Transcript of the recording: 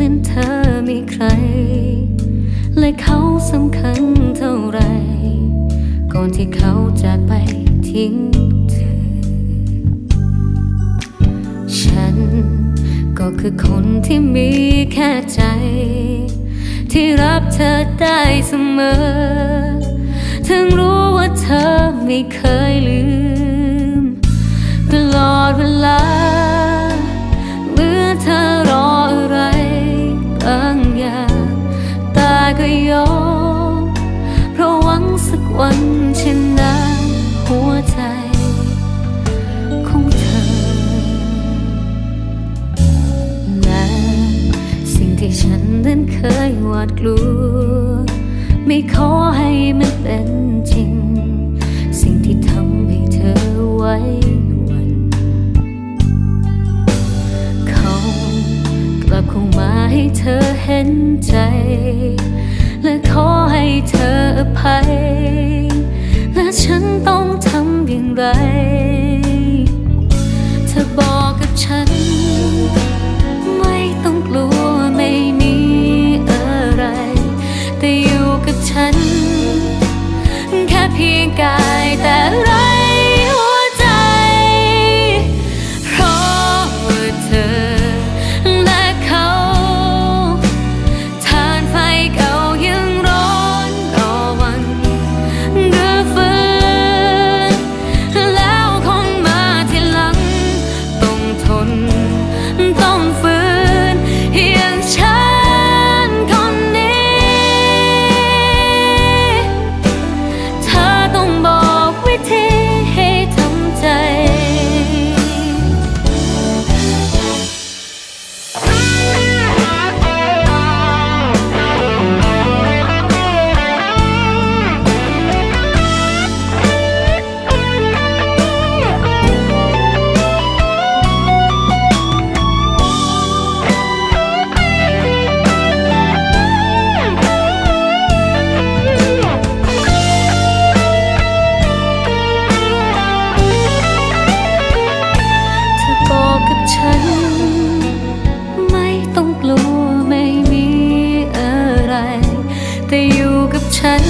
นั้นเธอมีใคร และเขาสำคัญเท่าไร ก่อนที่เขาจากไปทิ้งเธอ ฉันก็คือคนที่มีแค่ใจ ที่รับเธอได้เสมอ ถึงรู้ว่าเธอไม่เคยลืม ตลอดเวลา นั้นเคยหวาดกลัว ไม่ขอให้มันเป็นจริง สิ่งที่ทำให้เธอไว้วัน เขากลับเข้ามาให้เธอเห็นใจ และขอให้เธออภัย และฉันต้องทำอย่างไร ฉัน แต่อยู่กับฉัน